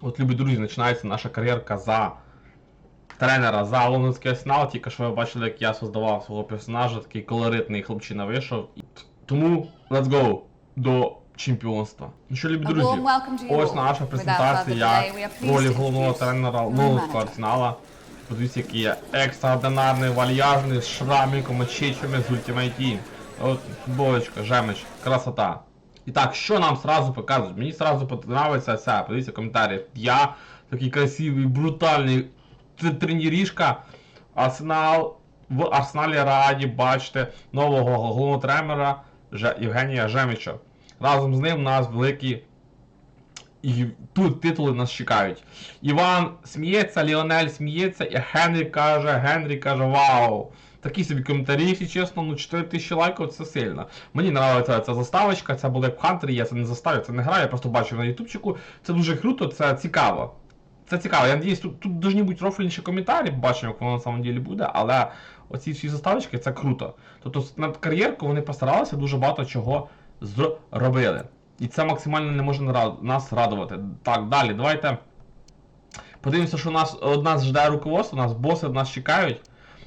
От, любі друзі, починається наша кар'єрка за тренера за лондонський арсенал. Тільки що ви бачили, як я создавав свого персонажа, такий колоритний хлопчина вийшов. Тому let's go до чемпіонства. Ну що, любі друзі, ось наша презентація ролі головного тренера лондонського арсенала. Подивіться, який є екстраординарний, вальяжний, з шрамиком, очечами з Ultimate Team. От, футболочка, жемич, красота. І так, що нам сразу показують? Мені сразу подобається ця, подивіться коментарі. Я такий красивий, брутальний т- Арсенал в Арсеналі раді бачити нового головного тренера Євгенія Жемича. Разом з ним нас великі і тут титули нас чекають. Іван сміється, Ліонель сміється, і Генрі каже, Генрі каже, вау. Такі собі коментарі, якщо чесно, ну 4 тисячі лайків це сильно. Мені подобається ця заставочка, це буде в я це не заставлю, це не граю, я просто бачив на ютубчику. Це дуже круто, це цікаво. Це цікаво. Я надіюсь, тут, тут повинні бути рофлінші коментарі, побачимо, як воно на самом ділі буде, але оці всі заставочки це круто. Тобто над кар'єрку вони постаралися дуже багато чого зробили. І це максимально не може нас радувати. Так, далі, давайте подивимося, що нас, нас ждає руководство, нас боси нас чекають.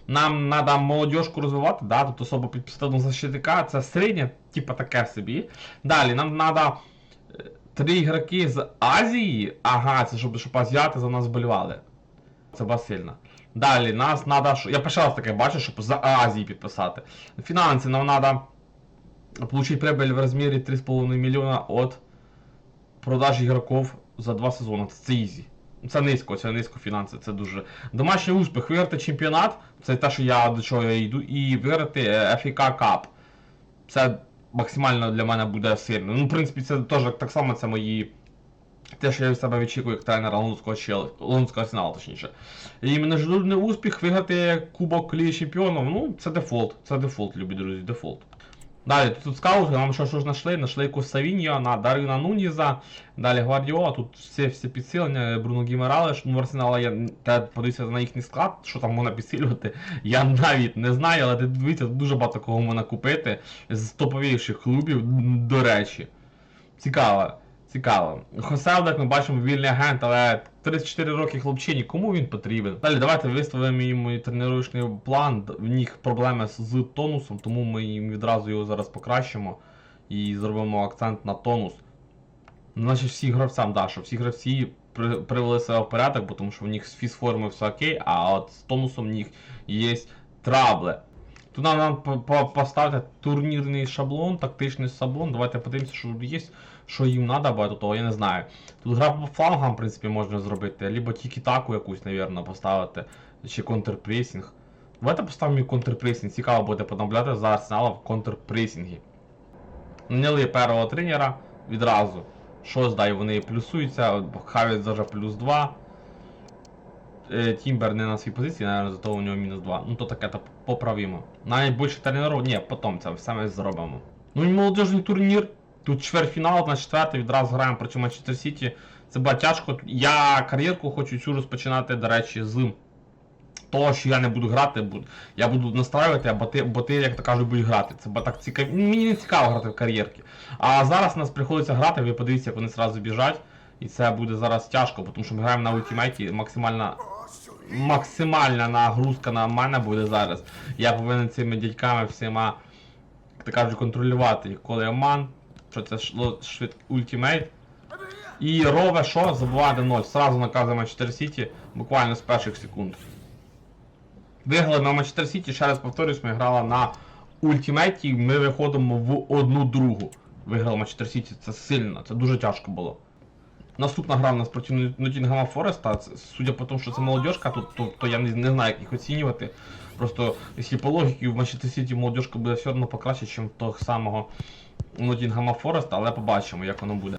Нам треба молодіжку розвивати, да, тут особо під підставного защитника, це середнє, типа таке собі. Далі, нам треба три ігроки з Азії. Ага, це щоб, щоб азіати за нас болівали. Це була сильно. Далі, нас треба. Я перший раз таке бачу, щоб за Азії підписати. Фінанси нам треба получить прибыль в размере 3,5 мільйона від продаж ігроків за два сезони. Це ізі. Це низько, це низько фінанси, це дуже. Домашній успіх, виграти чемпіонат, це те, що я до чого я йду, і виграти е, FA Cup. Це максимально для мене буде сильно. Ну, в принципі, це теж так само це мої. Те, що я від себе відчікую як тренера лондонського чел... лондонського арсеналу, точніше. І міжнародний успіх виграти Кубок Ліги Чемпіонів, ну, це дефолт. Це дефолт, любі друзі, дефолт. Далі, тут скаути, нам що, що ж знайшли? Знайшли якусь Савіньо, на Дарвіна Нуніза, далі Гвардіола, тут всі, всі підсилення, Бруно Гімералеш, ну в Арсенала я те подивився на їхній склад, що там можна підсилювати, я навіть не знаю, але дивіться, дуже багато кого можна купити з топовіших клубів, до речі. Цікаво. Цікаво. Хосе, як ми бачимо, вільний агент, але 34 роки хлопчині, кому він потрібен? Далі давайте виставимо йому тренувальний план. В них проблеми з, тонусом, тому ми їм відразу його зараз покращимо і зробимо акцент на тонус. Значить, всі гравцям, да, що всі гравці при, привели себе в порядок, бо тому що в них з фізформи все окей, а от з тонусом в них є трабли. Тут нам, нам по- по- поставити турнірний шаблон, тактичний шаблон. Давайте подивимося, що тут є, що їм треба, бо того я не знаю. Тут гра по флангам, в принципі, можна зробити, либо тільки таку якусь, навірно, поставити, чи контрпресінг. Давайте поставимо контрпресінг. Цікаво буде понаблюдати за арсенала в контрпресінгі. Наняли першого тренера відразу. Щось дай вони плюсуються, Хавець даже плюс 2. Е, Тімбер не на своїй позиції, наверное, зато у нього мінус 2. Ну то таке то поправимо. Навіть більше тренерів, ні, потім це все ми зробимо. Ну і молодіжний турнір. Тут чвертьфінал на четвертий, відразу граємо проти Манчестер Сіті. Це буде тяжко. Я кар'єрку хочу цю розпочинати, до речі, з того, що я не буду грати, я буду настраювати, а боти, як то кажуть, будуть грати. Це так цікаво. Мені не цікаво грати в кар'єрки. А зараз нас приходиться грати, ви подивіться, як вони зразу біжать. І це буде зараз тяжко, тому що ми граємо на ультимейті, максимальна максимальна нагрузка на мене буде зараз. Я повинен цими дядьками всіма, як то кажуть, контролювати, коли я ман, що це швид ультимейт. І рове що? Забувати 0. Сразу наказує Манчестер Сіті буквально з перших секунд. Виграли на Манчестер Сіті, ще раз повторюсь, ми грали на ультимейті, ми виходимо в одну другу. Виграли Манчестер Сіті, це сильно, це дуже тяжко було. Наступна гра в нас проти Нотінгема Фореста. Судя по тому, що це молодіжка, то, то, то я не, не знаю, як їх оцінювати. Просто, якщо по логіці, в Манчестер Сіті молодіжка буде все одно покраще, ніж того самого Нотінгема Фореста, але побачимо, як воно буде.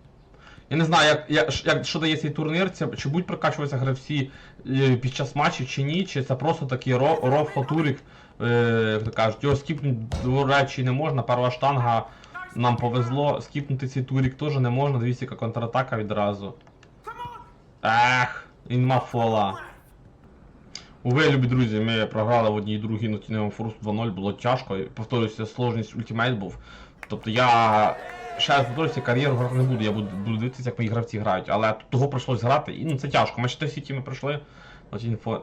Я не знаю, як, як, як, що дає цей турнір, це, чи будуть прокачуватися гравці е, під час матчів чи ні, чи це просто такий ро, ров хатурик, е, то кажуть, його скіпнути, до речі, не можна, перша штанга нам повезло, скіпнути цей турик теж не можна, дивіться, яка контратака відразу. Ех, інма фола. Уве, любі друзі, ми програли в одній і другій на Тіневому Форус 2-0, було тяжко. Повторюся, сложність ультимейт був. Тобто я ще раз повторюся, кар'єру грати не буду, я буду, буду дивитися, як мої гравці грають. Але того прийшлось грати, і ну це тяжко. Манчестер Сіті ми пройшли,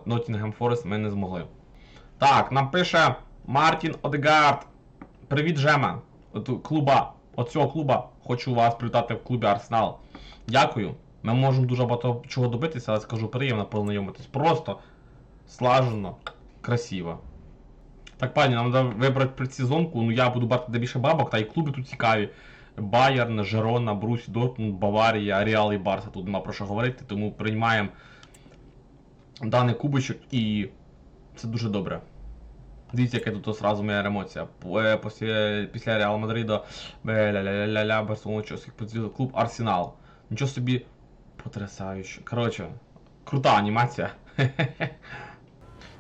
Ноттінгем Форест ми не змогли. Так, нам пише Мартін Одегард. Привіт, Жема. От клуба. От цього клуба хочу вас привітати в клубі Арсенал. Дякую. Ми можемо дуже багато чого добитися, але скажу приємно познайомитись. Просто слажено, красиво. Так, пані, нам треба вибрати предсезонку, ну я буду брати де більше бабок, та і клуби тут цікаві. Байерн, Жерона, Брусі, Дортмунд, Баварія, Реал і Барса. Тут нема про що говорити, тому приймаємо даний кубочок і це дуже добре. Дивіться, яка тут одразу моя емоція. Е, Після, після Реал Мадрида, е, ля-ля-ля-ля, Барселона, Челсі, клуб Арсенал. Нічого собі потрясающе. Коротше, крута анімація.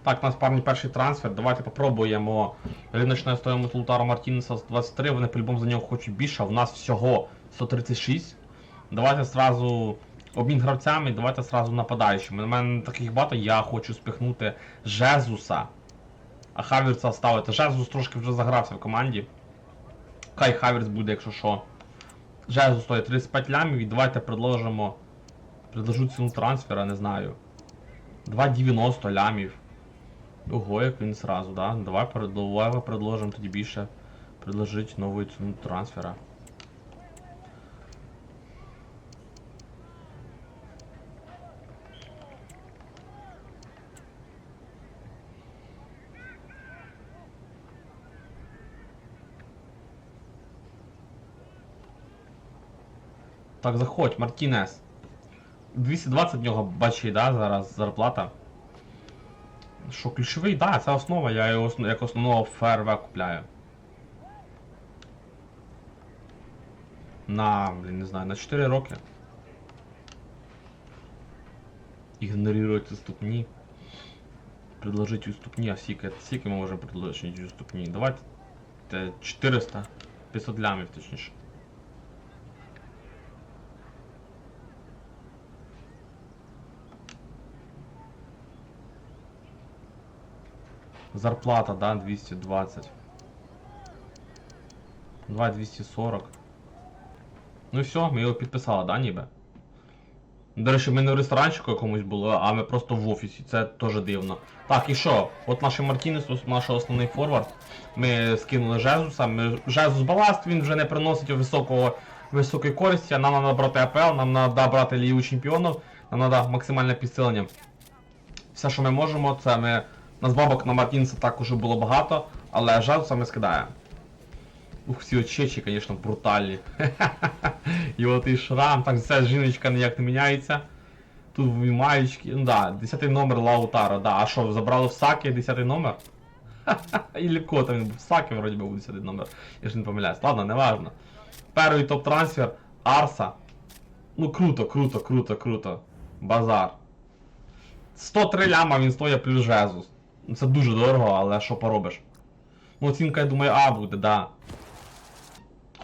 Так, у нас парний перший трансфер. Давайте попробуємо. Риночна стоїмость Лутара Мартінеса з 23, вони по-любому за нього хочуть більше, а в нас всього 136. Давайте зразу обмін гравцями, давайте зразу нападаючими. У мене таких багато, я хочу спихнути Жезуса. А Хаверца ставити. Жезус трошки вже загрався в команді. Хай Хаверц буде, якщо що. Жезус стоїть 35 лямів і давайте предложимо. Предложу ціну трансфера, не знаю. 2,90 лямів. Ого, як він сразу, да? Давай, перед- давай предложимо тоді більше. Предложить нову ціну трансфера. Так, заходь, Мартінес. 220 в нього бачить, да, зараз зарплата. Що, ключовий? Да, це основа, я його як основного ФРВ купляю. На, блін, не знаю, на 4 роки. Ігноруйте ступні. Предложить уступні, а скільки, скільки ми можемо предложити уступні? Давайте 400, 500 лямів точніше. Зарплата, да, 220. 2 240. Ну і все, ми його підписали, да, ніби? До речі, ми не в ресторанчику якомусь були, а ми просто в офісі, це теж дивно. Так, і що? От наш Мартінес, наш основний форвард. Ми скинули Жезуса. Ми... Жезус баласт, він вже не приносить високого, високої користі. Нам треба брати АПЛ, нам треба брати Лігу Чемпіонів, нам треба максимальне підсилення. Все, що ми можемо, це ми. Нас бабок на Мартінса також було багато, але Жезуса ми скидаємо. Ух, всі очечі, звісно, брутальні. І от і шрам, так ця жіночка ніяк не міняється. Тут маєчки. Ну да, 10 номер Лаутара, да. А що, забрали в Саки 10 номер? Или кого там він був? Саки вроді був 10 номер. Я ж не помиляюсь. Ладно, не важно. Перший топ-трансфер Арса. Ну круто, круто, круто, круто. Базар. 103 ляма він стоїть плюс Жезус. Ну, Це дуже дорого, але що поробиш? Ну, оцінка, я думаю, А буде, да.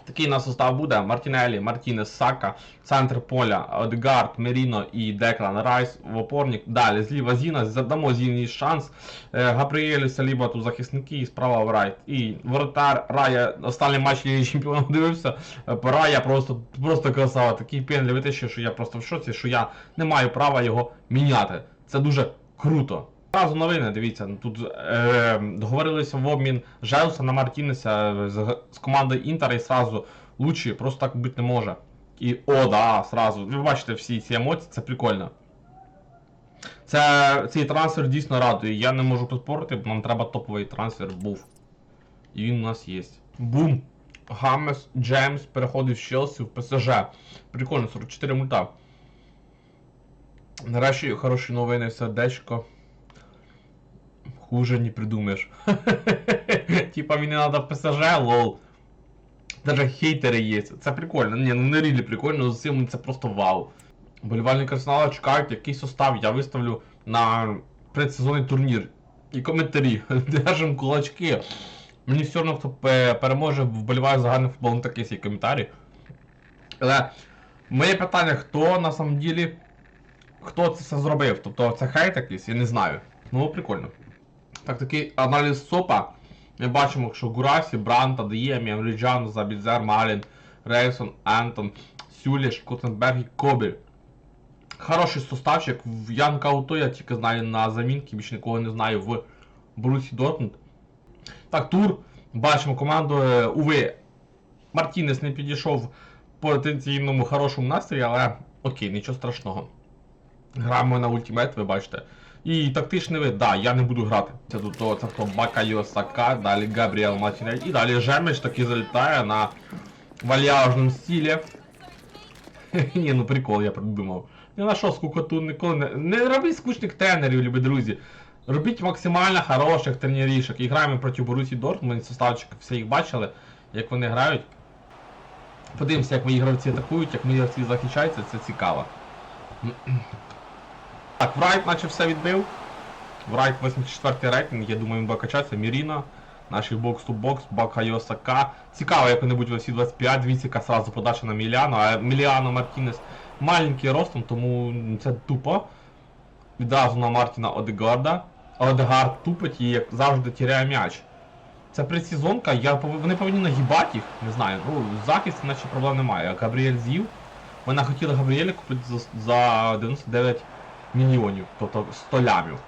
Такий у нас состав буде: Мартінелі, Мартінес, Сака, центр поля, Одегард, Меріно і Деклан Райс в опорник. Далі зліва Зіна, задамо Зіні шанс. Е, Габріель, Саліба тут захисники і справа в Райт. І воротар Рая, останній матч Ліги Чемпіонів дивився. Е, Рая просто, просто красава. Такий пенлі витащив, що я просто в шоці, що я не маю права його міняти. Це дуже круто. Зразу новини, дивіться, ну, тут е, договорилися в обмін Жеуса на Мартінеса з, з командою Інтер і сразу Лучі просто так бути не може. І о, да, сразу. Ви бачите всі ці емоції, це прикольно. Це, цей трансфер дійсно радує. Я не можу поспорити, бо нам треба топовий трансфер був. І він у нас є. Бум! Гамес Джеймс переходить з Челсі в ПСЖ. Прикольно, 44 мульта. Нарешті хороші новини, сердечко. Хуже не придумаєш. Типа мені надо в ПСЖ, лол. Даже хейтери є. Це прикольно. Ні, ну не рілі прикольно, з цим це просто вау. Болівальники Арсенала чекають, який состав я виставлю на предсезонний турнір. І коментарі. Держим кулачки. Мені все одно, хто переможе, вболіває за гарний футбол, ну такі свій коментарі. Але моє питання, хто на самом ділі, хто це все зробив? Тобто це хейт якийсь, я не знаю. Ну, прикольно. Так, такий аналіз СОПа. Ми бачимо, що Гурасі, Бранта, Деємі, Амріджан, Забідзер, Малін, Рейсон, Антон, Сюліш, Котенберг і Кобель. Хороший составчик. В Янка я тільки знаю на замінки, більше нікого не знаю в Брусі Дортмунд. Так, тур. Бачимо команду. е, Уви. Мартінес не підійшов в потенційному хорошому настрої, але окей, нічого страшного. Граємо на ультимейт, ви бачите. І тактичний вид, да, я не буду грати. Це тут то, це хто Бакайо Сака, далі Габріел Мартінель. І далі Жемеш таки залітає на вальяжному стилі. Ні, ну прикол я придумав. Ні на що скукоту ніколи не. Не робіть скучних тренерів, любі друзі. Робіть максимально хороших тренерішок. І граємо проти Борусі Дортмунд, составчик, всі їх бачили, як вони грають. Подивимося, як мої гравці атакують, як мої гравці захищаються, це цікаво. Так, Врайт наче все відбив. Врайт 84 рейтинг, я думаю, він буде качатися. Міріна, наші бокс-ту-бокс, Бакайо Сака. Цікаво, як-небудь всі 25, дивіться, яка сразу подача на Міляно, а Міліано Мартінес маленький ростом, тому це тупо. Відразу на Мартіна Одегарда. Одегард тупить і як завжди тіряє м'яч. Це предсезонка, я вони повинні нагибати їх, не знаю. Ну, захист, наче проблем немає. Габріель з'їв. Мене хотіли Габріеля купити за, за 99 мільйонів, тобто 100 лямів.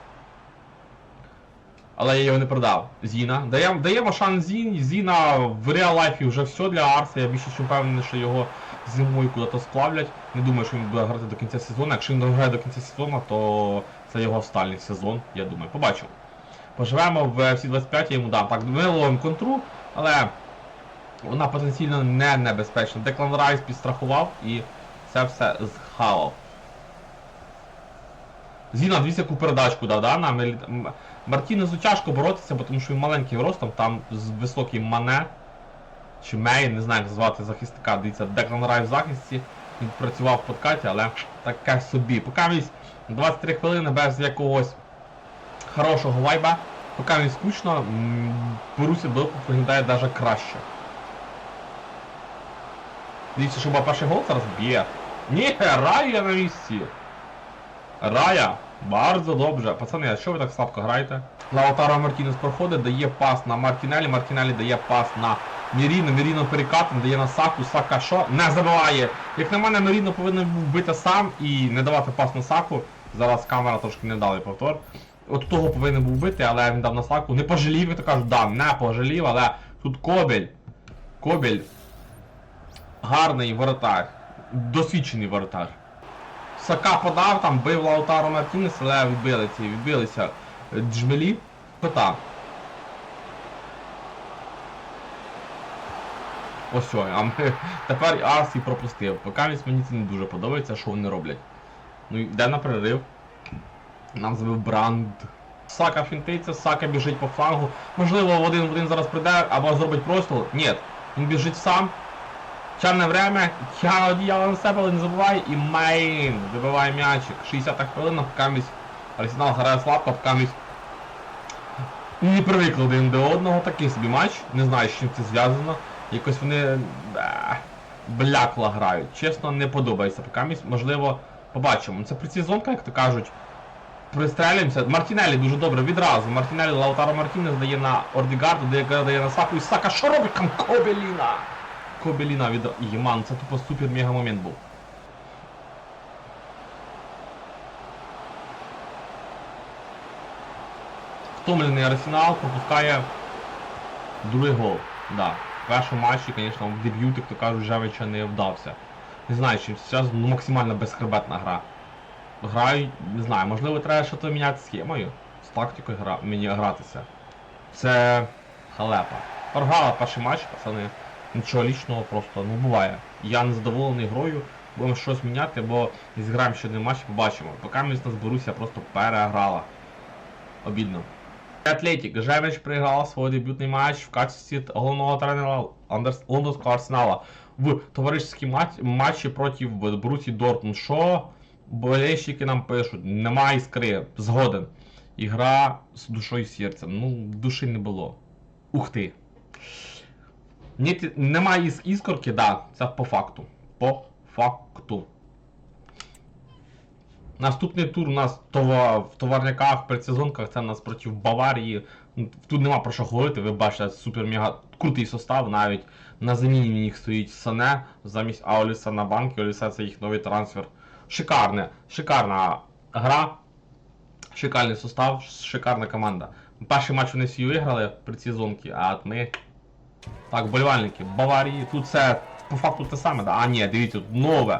Але я його не продав. Зіна. Даємо, даємо шанс Зіні. Зіна в реал лайфі вже все для Арса. Я більше впевнений, що його зимою куди-то сплавлять. Не думаю, що він буде грати до кінця сезону. Якщо він дограє до кінця сезону, то це його останній сезон, я думаю. Побачимо. Поживемо в всі 25 я йому дам. Так, ми ловимо контру, але вона потенційно не небезпечна. Деклан Райс підстрахував і це все зхавав. Зіна, дивіться, яку передачку дав, да? На Мартінезу тяжко боротися, бо тому що він маленький ростом, там з високий мане. Чи Мей, не знаю, як звати захисника. Дивіться, Деклан Райс в захисті. Він працював в подкаті, але таке собі. Поки вісь 23 хвилини без якогось хорошого вайба. Поки він скучно, Борусsia Dortmund виглядає навіть краще. Дивіться, що перший гол зараз б'є. Ні, Рая на місці. Рая, bardzo добре. Пацани, а що ви так слабко граєте? Лаутаро Мартінес проходить, дає пас на Мартінелі, Мартінелі дає пас на Міріно, Міріно перекатом, дає на Саку, Сака що? Не забиває! Як на мене, Міріно повинен був бити сам і не давати пас на Саку. Зараз камера трошки не дала повтор. От того повинен був бити, але він дав на Саку. Не пожалів, я то кажу, да, не пожалів, але тут Кобель. Кобель. Гарний воротар. Досвідчений воротар. Сака подав, там бив Лаутаро Мартінес, але відбили ці, відбилися джмелі. Кота. Ось ой, а ми тепер Арсі пропустив. Поки мені це не дуже подобається, що вони роблять. Ну йде на перерив. Нам забив бранд. Сака фінтиться, Сака біжить по флангу. Можливо, один в один зараз прийде або зробить простріл. Ні, він біжить сам. Тягне время, на себе, але не забуває і мейн. Вибиває м'ячик. 60 хвилина, покамість. Арсенал грає слабко, покамість. Не привикли один до одного, такий собі матч. Не знаю, з чим це зв'язано. Якось вони да, блякло грають. Чесно, не подобається покамість. Можливо, побачимо. Це прецізонка, як то кажуть. Пристрелюємося. Мартінелі дуже добре відразу. Мартінелі Лаутаро Мартінес дає на Ордігарду, дає на Саку і Сака. Що робить там Кобеліна? Кобеліна від Єман, це тупо супер мега момент був. Втомлений Арсенал пропускає другий гол. Да. В першому матчі, звісно, в дебют, як то кажуть, Жевича не вдався. Не знаю, чи зараз ну, максимально безхребетна гра. Грають, не знаю, можливо треба щось міняти схемою. З тактикою гра, мені гратися. Це халепа. Програла перший матч, пацани. Нічого лічного просто ну буває. Я не задоволений грою, будемо щось міняти, бо зіграємо ще один матч побачимо. Поки ми нас Борусsia просто переграла. Обідно. Атлетик. Жевич проіграв свій дебютний матч в качестві головного тренера Андерс- лондонського арсенала в товариській матч, матчі проти Брусі Дортмунд. Що болельщики нам пишуть? Нема іскри. Згоден. Ігра з душою і серцем. Ну, душі не було. Ух ти. Ні, немає іскорки, да, це по факту. По факту. Наступний тур у нас в товарняках, в предсезонках, це у нас проти Баварії. Ну, Тут нема про що говорити, ви бачите, супер мега крутий состав, навіть На заміні в них стоїть Сане замість Ауліса на банки. Оліса це їх новий трансфер. Шикарне, шикарна гра, шикарний состав, шикарна команда. Перший матч вони всі виграли предсезонки, а от ми. Так, вболівальники Баварії. Тут це по факту те саме, да? А ні, дивіться, тут нове.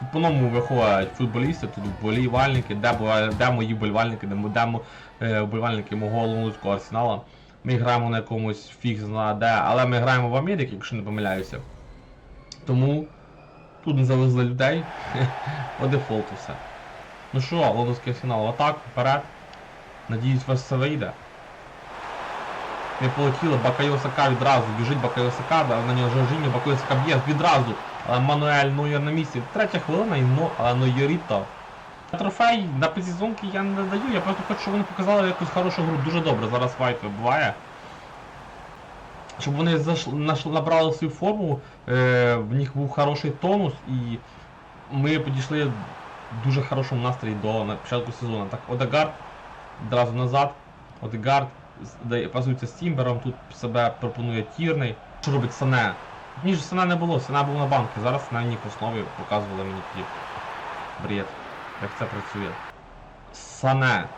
Тут по-новому виходять футболісти, тут вболівальники, де, де мої вболівальники, де, де е, вболівальники мого лондонського арсенала. Ми граємо на якомусь фіг зна де, але ми граємо в Америці, якщо не помиляюся. Тому тут не завезли людей. По дефолту все. Ну що, лондонський арсенал, в атаку, вперед. Надіюсь, у вас все вийде. Ми полетіли, Бакайо Сака відразу біжить Бакайо Сака, да, на нього Жоржіньо, Бакайо Сака б'є відразу. Мануель Нойер на місці. Третя хвилина і но, але Трофей на підсезонки я не даю, я просто хочу, щоб вони показали якусь хорошу гру. Дуже добре, зараз файт вибуває. Щоб вони набрали свою форму, е... в них був хороший тонус і ми підійшли в дуже хорошому настрої до на початку сезону. Так, Одегард одразу назад. Одегард дає- з Тімбером, тут себе пропонує Тірний. Що робить Сане? Ні ж Сана не було, Сана був на банку. Зараз на них основі показували мені тоді бред, як це працює. Сане.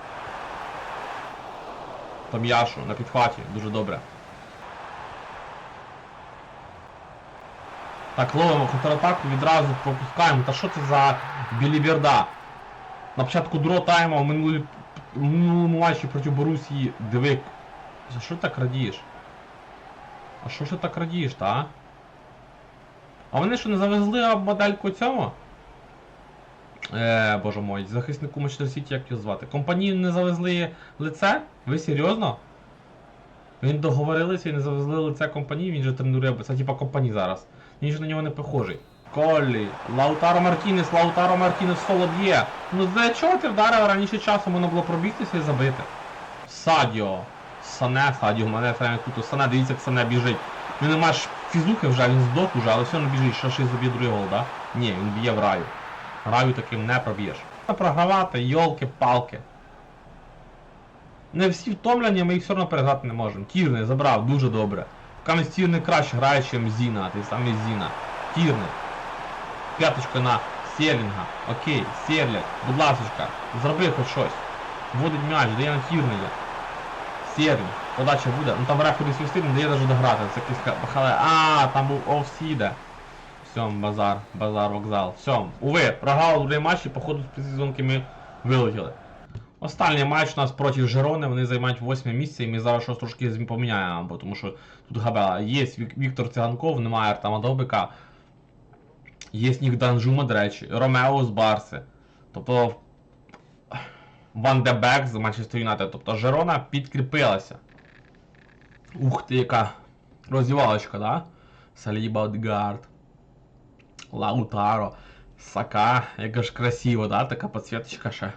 Том'яшу на підхваті, дуже добре. Так, ловимо контратаку, відразу пропускаємо. Та що це за біліберда? На початку дро тайму в минулі- в минулому матчі проти Борусії диви. За що так радієш? А що ж ти так радієш, та? а? А вони що не завезли модельку цьому? Е, боже мой, захиснику Манчестер Сіті, як його звати? Компанії не завезли лице? Ви серйозно? Він договорилися і не завезли лице компанії, він же тренує, це типа компанії зараз. Він же на нього не похожий. Коллі, Лаутаро Мартінес, Лаутаро Мартінес соло б'є. Ну для чого ти вдарив раніше часу, можна було пробігтися і забити. Садіо. Сане, Садіо, мене треба тут. Сане, дивіться, як Сане біжить. Він не має ж фізухи вже, він здох уже, але все одно біжить, що ще заб'є другий гол, да? Ні, він б'є в раю. Раю таким не проб'єш. Програвати, йолки-палки. Не всі втомлені, ми їх все одно переграти не можемо. Тірний забрав, дуже добре. Кам'ясь Тірний краще грає, ніж Зіна, той самий Зіна. Тірний. П'яточка на Серлінга. Окей, Серлять, будь ласочка, зроби хоч щось. Вводить м'яч, дає на Тірнея. Серлінг, подача буде. Ну там рефері свистить, не дає навіть дограти. Це якийсь ха- А, там був офсіде. Все, базар, базар, вокзал. Все. Уви, програли другий матч і походу з сезонки ми вилетіли. Останній матч у нас проти Жерони, вони займають восьме місце, і ми зараз щось трошки поміняємо, бо тому що тут габела. Є Вік- Віктор Циганков, немає Артема Довбика. Є Нік Данжума, до речі, Ромео з Барси. Тобто Ван де з Манчестер Юнайтед. Тобто Жерона підкріпилася. Ух ти, яка роздівалочка, да? Саліба Одгард. Лаутаро. Сака. Яка ж красиво, да? Така підсвіточка ще.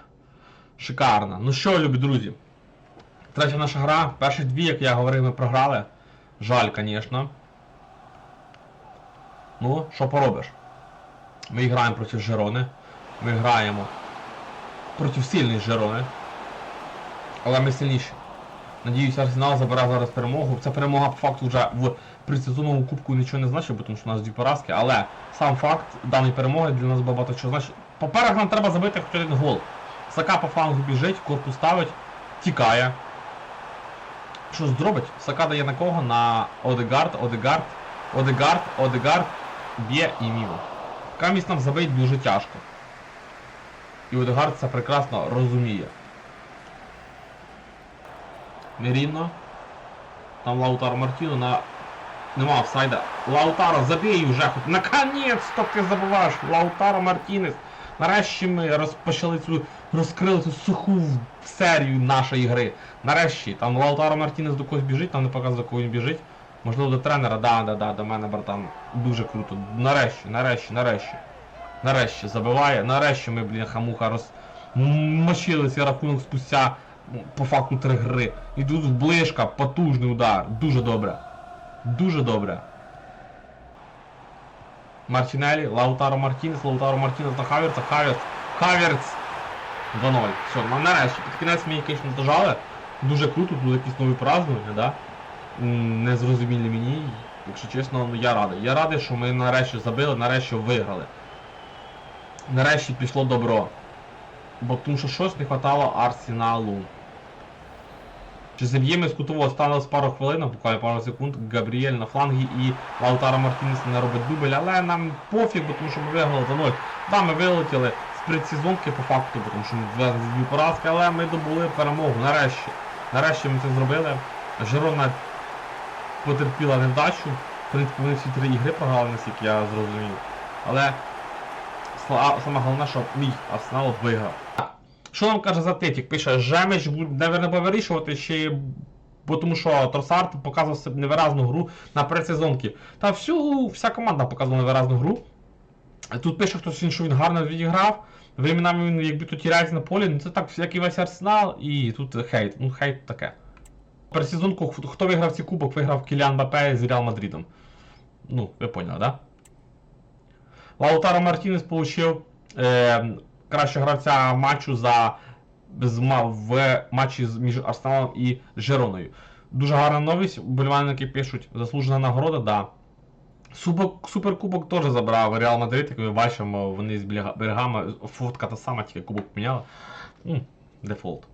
Шикарно. Ну що, любі друзі. Третя наша гра. Перші дві, як я говорив, ми програли. Жаль, звісно. Ну, що поробиш? Ми граємо проти Жерони. Ми граємо проти сильної Жерони. Але ми сильніші. Надіюсь, Арсенал забере зараз перемогу. Ця перемога по факту вже в предсезонному кубку нічого не значить, бо тому що у нас дві поразки, але сам факт даної перемоги для нас багато чого значить. По-перше, нам треба забити хоч один гол. Сака по флангу біжить, корпус ставить, тікає. Що зробить? Сака дає на кого? На Одегард, Одегард, Одегард, Одегард, б'є і мімо. Камість нам забить дуже тяжко. І Одегард це прекрасно розуміє. Меріно. Там Лаутаро Мартіно на... Нема офсайда. Лаутаро, забій вже хоч. Наконець-то ти забуваєш! Лаутаро Мартінес. Нарешті ми розпочали цю розкрили цю суху серію нашої гри. Нарешті, там Лаутаро Мартінес до когось біжить, там не показує, до кого він біжить. Можливо, до тренера, да, да, да, до мене, братан. Дуже круто. Нарешті, нарешті, нарешті. Нарешті забиває. Нарешті ми, блін, хамуха розмочили цей рахунок спустя по факту три гри. І тут ближка, потужний удар. Дуже добре. Дуже добре. Мартінелі, Лаутаро Мартінес, Лаутаро Мартінес на Хаверца, Хаверц, Хаверц 2-0. Все, ну нарешті, під кінець мені, звісно, дожали. Дуже круто, тут якісь нові празднування, да? Незрозумілі мені. Якщо чесно, ну я радий. Я радий, що ми нарешті забили, нарешті виграли. Нарешті пішло добро. Бо тому що щось не хватало арсеналу. Чи заб'ємо з кутового сталося пару хвилин, буквально пару секунд, Габріель на флангі і Лаутаро Мартінес не робить дубль, але нам пофіг, бо тому що ми виграли за 0. Да, ми вилетіли з предсезонки по факту, бо тому що ми зв'язані з дві поразки, але ми добули перемогу нарешті. Нарешті ми це зробили. Жирона потерпіла невдачу. В принципі, вони всі три ігри програли, наскільки я зрозумів. Але саме головне, що мій Арсенал виграв. Що нам каже Затетік? Пише, Жемич буде, наверное, вирішувати ще й- бо тому що Тросард показував себе невиразну гру на предсезонки. Та всю, вся команда показувала невиразну гру. Тут пише хтось, що він гарно відіграв. Временами він якби тут тіряється на полі, ну це так, як і весь арсенал, і тут хейт. Ну хейт таке. Пересезонку, хто- виграв цей кубок, виграв Кіліан Бапе з Реал Мадридом. Ну, ви поняли, да? Лаутаро Мартінес получив е, кращого гравця матчу за в матчі між Арсеналом і Жероною. Дуже гарна новість, болівальники пишуть, заслужена нагорода, да. Супер, суперкубок теж забрав Реал Мадрид, як ми бачимо, вони з берегами, фотка та сама, тільки кубок поміняли. Дефолт.